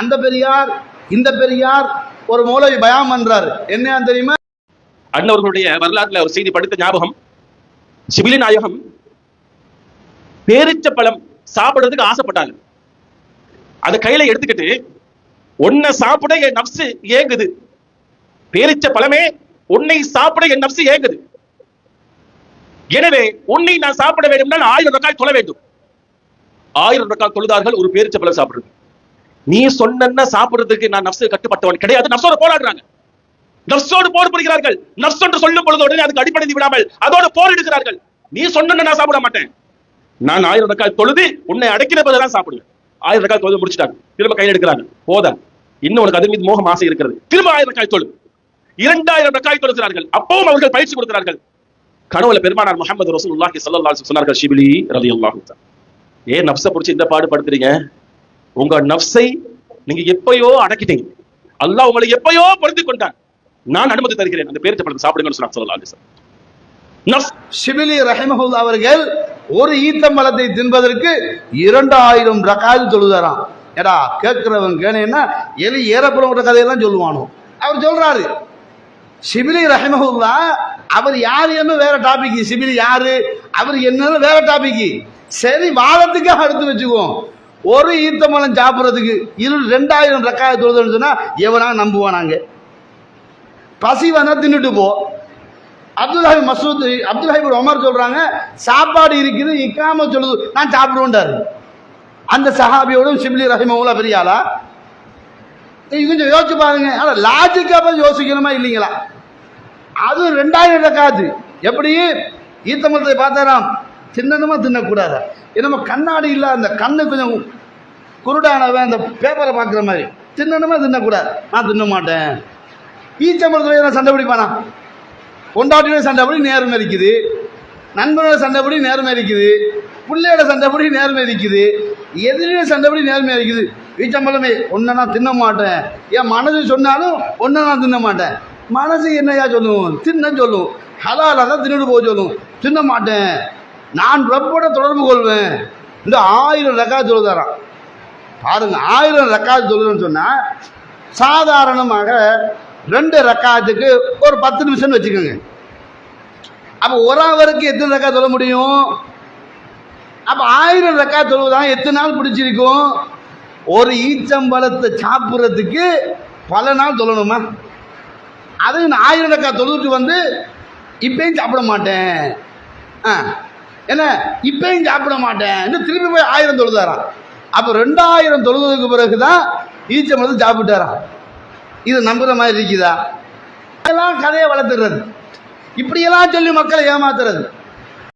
அந்த பெரியார் இந்த பெரியார் ஒரு மூலவி பயம் பண்றாரு என்ன தெரியுமா? அண்ணவர்களுடைய வரலாற்றுல ஒரு செய்தி படித்த ஞாபகம் சிபிலி நாயகம் பேரிச்ச பழம் சாப்பிடுறதுக்கு ஆசைப்பட்டாங்க. அதை கையில எடுத்துக்கிட்டு உன்னை சாப்பிட என் நப்சு ஏங்குது. பேரிச்ச பழமே உன்னை சாப்பிட என் நப்சு ஏங்குது. எனவே உன்னை நான் சாப்பிட வேண்டும்னால் ஆயிரம் ரக்காய் தொழ வேண்டும். ஆயிரம் ரூபாய் தொழுதார்கள் ஒரு பேரிச்ச பழம் சாப்பிடுறது. நீ சொன்ன சாப்பிடுறதுக்கு நான் நப்சு கட்டுப்பட்டவன். கிடையாது நப்சோட போராடுறாங்க. நப்சோடு போர் புரிகிறார்கள் நப்ஸ் என்று சொல்லும் பொழுது உடனே அதுக்கு அடிப்படைந்து விடாமல் அதோடு போர் எடுக்கிறார்கள். நீ சொன்ன நான் சாப்பிட மாட்டேன். நான் ஆயிரம் ரக்காய் தொழுது உன்னை அடைக்கிற தான் சாப்பிடுவேன். ஆயிரம் ரக்காய் தொழுது முடிச்சிட்டாங்க. திரும்ப கையில் எடுக்கிறாங்க. போதா. இன்னும் உனக்கு அது மீது மோகம் ஆசை இருக்கிறது. திரும்ப ஆயிரம் ரக்காய் தொழு. இரண்டாயிரம் ரக்காய் தொழுகிறார்கள். அப்பவும் அவர்கள் பயிற்சி கொடுக்கிறார்கள். கனவுல பெருமானார் முகமது ரசூல் ஸல்லல்லாஹு சொன்னார்கள் ஷிபிலி ரலி அல்லாஹு ஏன் நப்ச புடிச்சு இந்த பாடு படுத்துறீங்க? உங்க நப்ஸை நீங்க எப்பயோ அடக்கிட்டீங்க. அல்லாஹ் உங்களை எப்பயோ பொருத்தி கொண்டான். நான் அனுமதி தருகிறேன். அந்த பேரிச்ச பழத்தை சாப்பிடுங்கன்னு சொன்னாங்க ஸல்லல்லாஹு சார் ஷிபிலி ரஹிமஹுல்லா அவர்கள் ஒரு ஈத்தம்பழத்தை தின்பதற்கு இரண்டாயிரம் ரகாது தொழுதாராம் ஏடா கேட்கிறவன் கேனேன்னா எலி ஏறப்புறவங்க கதையெல்லாம் சொல்லுவானோ? அவர் சொல்றாரு ஷிபிலி ரஹிமஹுல்லா அவர் யார் என்ன வேற டாபிக் சிபிலி யாரு? அவர் என்னன்னு வேற டாபிக் சரி வாதத்துக்காக அடுத்து வச்சுக்குவோம். ஒரு ஈத்தமலம் சாப்பிட்றதுக்கு இரு ரெண்டாயிரம் ரக்காய தொழுதுன்னு சொன்னா எவனா நம்புவானாங்க பசி வந்தால் தின்னுட்டு போ. அப்துல்லாஹி மசூத் அப்துல்லாஹி உமர் சொல்கிறாங்க சாப்பாடு இருக்குது இக்காம சொல்லுது. நான் சாப்பிடுவோண்டாரு அந்த சஹாபியோட சிப்லி ரஹிமவுலா பெரிய ஆளா? கொஞ்சம் யோசிச்சு பாருங்க. ஆனால் லாஜிக்காக யோசிக்கணுமா இல்லைங்களா? அது ரெண்டாயிரம் ரக்காது எப்படி? ஈத்தமலத்தை பார்த்தாராம். தின்னணுமா தின்னக்கூடாதா? நம்ம கண்ணாடி இல்லை அந்த கண்ணு கொஞ்சம் குருடானவன் அந்த பேப்பரை பார்க்குற மாதிரி. தின்னணுமா தின்னக்கூடாது? நான் தின்ன மாட்டேன். ஈச்சம்பளத்தில் நான் சண்டை பிடிப்பானா? பொண்டாட்டியோட சண்டைப்படி நேர்மை இருக்குது. நண்பனோட சண்டைப்படி நேரம் இருக்குது. பிள்ளையோட சண்டைப்படி நேரம் இருக்குது. எதிரியோட சண்டைப்படி நேர்மையாக இருக்குது. வீச்சம்பளமே ஒன்றை நான் தின்ன மாட்டேன். என் மனசு சொன்னாலும் ஒன்றை நான் தின்ன மாட்டேன். மனசு என்னையா சொல்லும்? தின்ன சொல்லும். ஹலாலாக தான் தின்னுட்டு போக சொல்லும். தின்ன மாட்டேன். நான் ரப்போட தொடர்பு கொள்வேன். இந்த ஆயிரம் ரெக்கார்டு சொல்லுதாரான் பாருங்க ஆயிரம் ரெக்கார்டு சொல்லுன்னு சொன்னால் சாதாரணமாக ரெண்டு ரக்காத்துக்கு ஒரு பத்து நிமிஷம்னு வச்சுக்கோங்க. அப்போ ஒரு ஹவருக்கு எத்தனை ரக்கா சொல்ல முடியும்? அப்போ ஆயிரம் ரக்கா தொழுவதான் எத்தனை நாள் பிடிச்சிருக்கும்? ஒரு ஈச்சம்பழத்தை சாப்பிட்றதுக்கு பல நாள் சொல்லணுமா? அது நான் ஆயிரம் ரக்கா தொழுதுட்டு வந்து இப்பயும் சாப்பிட மாட்டேன். ஆ என்ன? இப்பயும் சாப்பிட மாட்டேன். இன்னும் திருப்பி போய் ஆயிரம் தொழுதாராம். அப்போ ரெண்டாயிரம் தொழுதுக்கு பிறகு தான் ஈச்சம்பழத்தை சாப்பிட்டாராம். இது நம்புகிற மாதிரி இருக்குதா? அதெல்லாம் கதையை வளர்த்துறது. இப்படியெல்லாம் சொல்லி மக்களை ஏமாத்துறது.